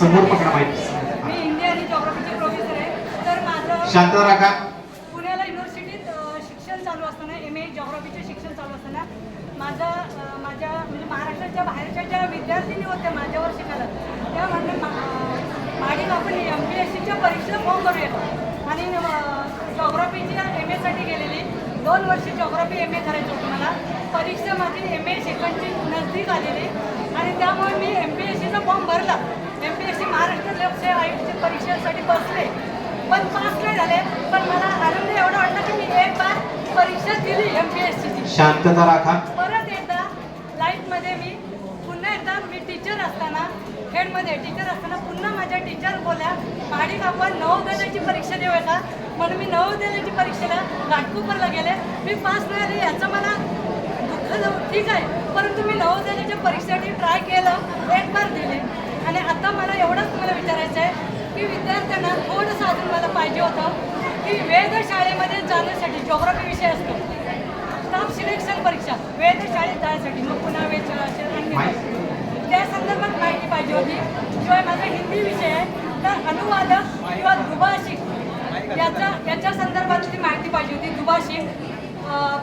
समोर पकडा माहिती मी हिंदी आणि जॉग्रफीचे प्रोफेसर आहे. तर माझं शांत राखा पुण्याला युनिव्हर्सिटीत शिक्षण चालू असताना एम ए जॉग्रफीचे शिक्षण चालू असताना माझा माझ्या म्हणजे महाराष्ट्राच्या बाहेरच्या ज्या विद्यार्थिनी होत्या माझ्यावर शिकायला त्या म्हणजे मागील आपण एम पी एस सीच्या परीक्षा फॉर्म करूया आणि जॉग्रफीच्या एम एसाठी गेलेली दोन वर्ष जॉग्रफी एम ए करायचं होतं मला. परीक्षा माझी एम ए सेकंडची नजदीक आलेली. आणि त्यामुळे मी एम पी एस सीचा फॉर्म भरला M P S C Maharashtra लोकसेवा आयोगाच्या परीक्षेसाठी बसले. पण पास नाही झाले. पण मला आनंद एवढा वाटला की मी एक बार परीक्षा दिली एम पी एस सीची शांतता राखा. परत एकदा लाईफमध्ये मी पुन्हा एकदा मी टीचर असताना हेडमध्ये टीचर असताना पुन्हा माझ्या टीचर बोलल्या माडिक आपण नवोदयाची परीक्षा देऊया का म्हणून मी नवोदयाची परीक्षेला घाटकोपरला गेले. मी पास नाही आले याचं मला दुःख. ठीक आहे. परंतु मी नवोदयाच्या परीक्षेसाठी ट्राय केलं. एक बार दिले. आणि आता मला एवढंच तुम्हाला विचारायचं आहे की विद्यार्थ्यांना थोडंसं अजून मला पाहिजे होतं की वेधशाळेमध्ये जाण्यासाठी जॉग्रफी विषय असतो. स्टाफ सिलेक्शन परीक्षा वेधशाळेत जाण्यासाठी. मग पुन्हा वेध त्या संदर्भात माहिती पाहिजे होती. शिवाय माझा हिंदी विषय आहे तर अनुवादक किंवा दुभाषिक याचा याच्या संदर्भातली माहिती पाहिजे होती. दुभाषिक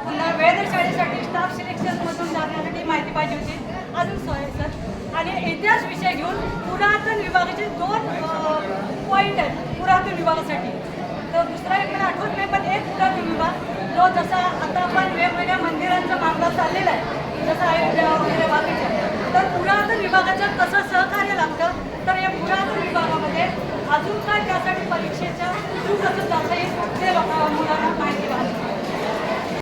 पुन्हा वेधशाळेसाठी स्टाफ सिलेक्शनमधून जाण्यासाठी माहिती पाहिजे होती. अजून सोय सर. आणि इतिहास विषय घेऊन पुरातन विभागाचे दोन पॉईंट आहे पुरातन विभागासाठी. तर दुसरा एक मला आठवत नाही पण एक पुरातन विभाग. जो जसा आता आपण वेगवेगळ्या मंदिरांचा मामला चाललेला आहे जसं अयोध्या वगैरे बाकीच्या. तर पुरातन विभागाच्या कसं सहकार्य लागतं तर या पुरातन विभागामध्ये अजून काय त्यासाठी परीक्षेच्या कसं जाता येईल ते लोकांना